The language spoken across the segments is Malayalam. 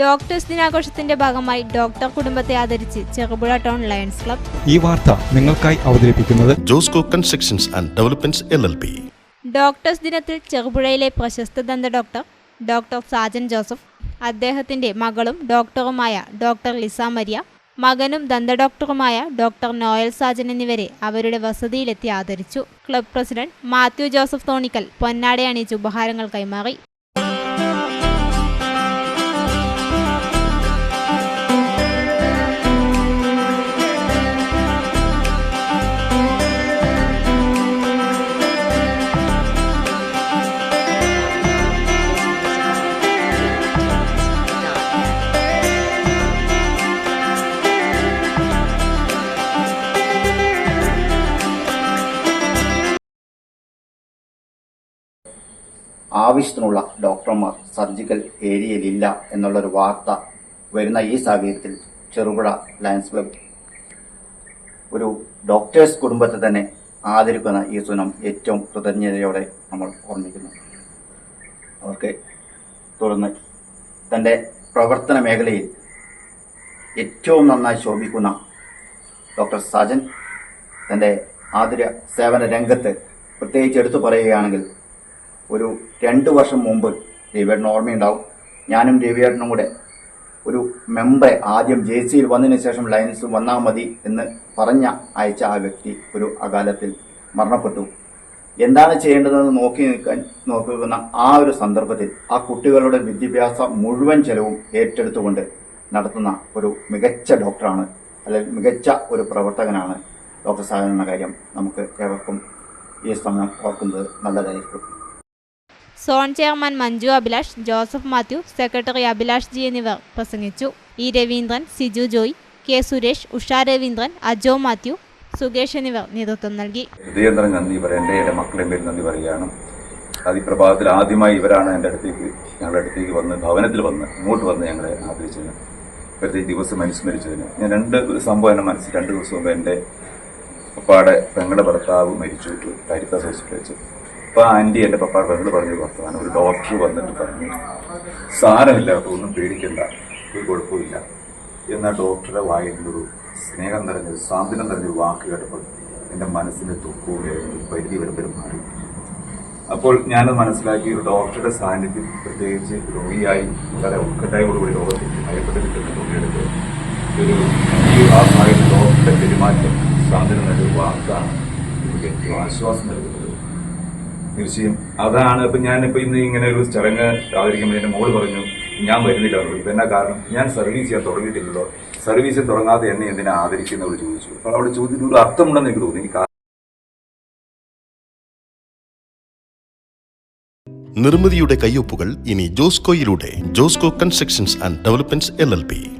ഡോക്ടേഴ്സ് ദിനാഘോഷത്തിന്റെ ഭാഗമായി ഡോക്ടർ കുടുംബത്തെ ആദരിച്ച് ചെറുപുഴ ടൗൺ ലയൺസ് ക്ലബ്. ഈ വാർത്ത നിങ്ങൾക്കായി അവതരിപ്പിക്കുന്നത് Josco Constructions and Developments L L P doctors ദിനത്തിൽ ചെറുപുഴയിലെ പ്രശസ്ത ദന്ത ഡോക്ടർ ഡോക്ടർ സാജൻ ജോസഫ് അദ്ദേഹത്തിന്റെ മകളും ഡോക്ടറുമായ ഡോക്ടർ ലിസ മരിയ മകനും ദന്ത ഡോക്ടറുമായ ഡോക്ടർ നോയൽ സാജൻ എന്നിവരെ അവരുടെ വസതിയിലെത്തി ആദരിച്ചു. ക്ലബ് പ്രസിഡന്റ് മാത്യു ജോസഫ് തോണിക്കൽ പൊന്നാടെ അണിയിച്ച് ഉപഹാരങ്ങൾ കൈമാറി. ആവശ്യത്തിനുള്ള ഡോക്ടർമാർ സർജിക്കൽ ഏരിയയിലില്ല എന്നുള്ളൊരു വാർത്ത വരുന്ന ഈ സാഹചര്യത്തിൽ ചെറുപുഴ ലയൻസ് ക്ലബ് ഒരു ഡോക്ടേഴ്സ് കുടുംബത്തെ തന്നെ ആദരിക്കുന്ന ഈ സുനം ഏറ്റവും കൃതജ്ഞതയോടെ നമ്മൾ ഓർമ്മിക്കുന്നു. അവർക്ക് തുടർന്ന് തന്റെ പ്രവർത്തന മേഖലയിൽ ഏറ്റവും നന്നായി ശോഭിക്കുന്ന ഡോക്ടർ സജൻ തന്റെ ആതുര സേവന രംഗത്ത് പ്രത്യേകിച്ച് എടുത്തു പറയുകയാണെങ്കിൽ ഒരു രണ്ട് വർഷം മുമ്പ് രവിയേട്ടന് ഓർമ്മയുണ്ടാവും. ഞാനും രവിയേട്ടനും കൂടെ ഒരു മെമ്പറെ ആദ്യം ജെ സിയിൽ വന്നതിന് ശേഷം ലയൻസ് വന്നാൽ മതി എന്ന് പറഞ്ഞ അയച്ച ആ വ്യക്തി ഒരു അകാലത്തിൽ മരണപ്പെട്ടു. എന്താണ് ചെയ്യേണ്ടതെന്ന് നോക്കി നിൽക്കാൻ നോക്കുന്ന ആ ഒരു സന്ദർഭത്തിൽ ആ കുട്ടികളുടെ വിദ്യാഭ്യാസ മുഴുവൻ ചെലവും ഏറ്റെടുത്തുകൊണ്ട് നടത്തുന്ന ഒരു മികച്ച ഡോക്ടറാണ് അല്ലെങ്കിൽ മികച്ച ഒരു പ്രവർത്തകനാണ് ഡോക്ടർ സാഹിബ് എന്ന കാര്യം നമുക്ക് ഏവർക്കും ഈ സമയം ഓർക്കുന്നത് നല്ലതായിരിക്കും. Zone chairman Manju Abhilash Joseph Mathew secretary Abhilash G എന്നിവർ പ്രസംഗിച്ചു. ഇ രവീന്ദ്രൻ സിജു ജോയ് കെ സുരേഷ് ഉഷ രവീന്ദ്രൻ അജോ മാത്യു സുകേഷ് എന്നിവർ നേതൃത്വം നൽകി. ഹൃദയം നിറഞ്ഞ നന്ദി പറയണ്ടേ എന്റെ മക്കളെയും പേര് നന്ദി പറയുകയാണ്. അതിപ്രഭാതത്തിൽ ആദ്യമായി ഇവരാണ് എന്റെ അടുത്തേക്ക് ഞങ്ങളുടെ അടുത്തേക്ക് വന്ന് ഭവനത്തിൽ വന്ന് ഇങ്ങോട്ട് വന്ന് ഞങ്ങളെ ആദരിച്ചതിന് ഇപ്പോഴത്തെ ദിവസം അനുസ്മരിച്ചതിന്. ഞാൻ രണ്ട് സംഭവം എന്റെ മനസ്സിൽ രണ്ട് ദിവസം മുമ്പ് എന്റെ പപ്പാടെ പെങ്ങളുടെ ഭർത്താവ് മരിച്ചു കരുത്ത വെച്ച്. അപ്പോൾ ആന്റി എന്റെ പപ്പാ പെങ്ങൾ പറഞ്ഞു വർത്തമാനം. ഒരു ഡോക്ടർ വന്നിട്ട് പറഞ്ഞു സാരമില്ല ഒന്നും പേടിക്കണ്ട ഒരു കുഴപ്പമില്ല എന്നാൽ ഡോക്ടറുടെ വായിൽ ഒരു സ്നേഹം നിറഞ്ഞൊരു സാന്ത്വനം നിറഞ്ഞൊരു വാക്ക് കേട്ടപ്പോൾ എന്റെ മനസ്സിന്റെ ദുഃഖവും പരിധി വരെ മാറി അപ്പോൾ ഞാനത് മനസ്സിലാക്കി ഒരു ഡോക്ടറുടെ സാന്നിധ്യം പ്രത്യേകിച്ച് രോഗിയായി വളരെ ഉത്കണ്ഠയോടുകൂടി രോഗത്തിൽ ഭയപ്പെട്ട് രോഗിയെടുത്ത് ഒരു ഈ ആ സമയത്ത് ഡോക്ടറുടെ പെരുമാറ്റം സാന്ത്വനം നൽകിയ വാക്കാണ്. എനിക്ക് ആശ്വാസം നൽകുന്നത്. തീർച്ചയായും അതാണ് ഇപ്പൊ ഞാനിപ്പോ ഇന്ന് ഇങ്ങനെ ഒരു ചടങ്ങ് ആദരിക്കുമ്പോൾ എന്റെ മോൾ പറഞ്ഞു ഞാൻ വരുന്നില്ല പറഞ്ഞു ഇപ്പൊ എന്നാ കാരണം? ഞാൻ സർവീസ് ചെയ്യാൻ തുടങ്ങിയിട്ടില്ലല്ലോ. സർവീസ് തുടങ്ങാതെ എന്നെ എന്തിനാ ആദരിക്കുന്നവർ ചോദിച്ചു. അപ്പൊ അവിടെ ചോദ്യത്തിന് ഒരു അർത്ഥമുണ്ടെന്ന് എനിക്ക് തോന്നി. നിർമ്മിതിയുടെ കയ്യൊപ്പുകൾ ഇനി ജോസ്കോയിലൂടെ Josco Constructions and Developments L L P.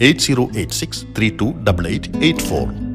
8086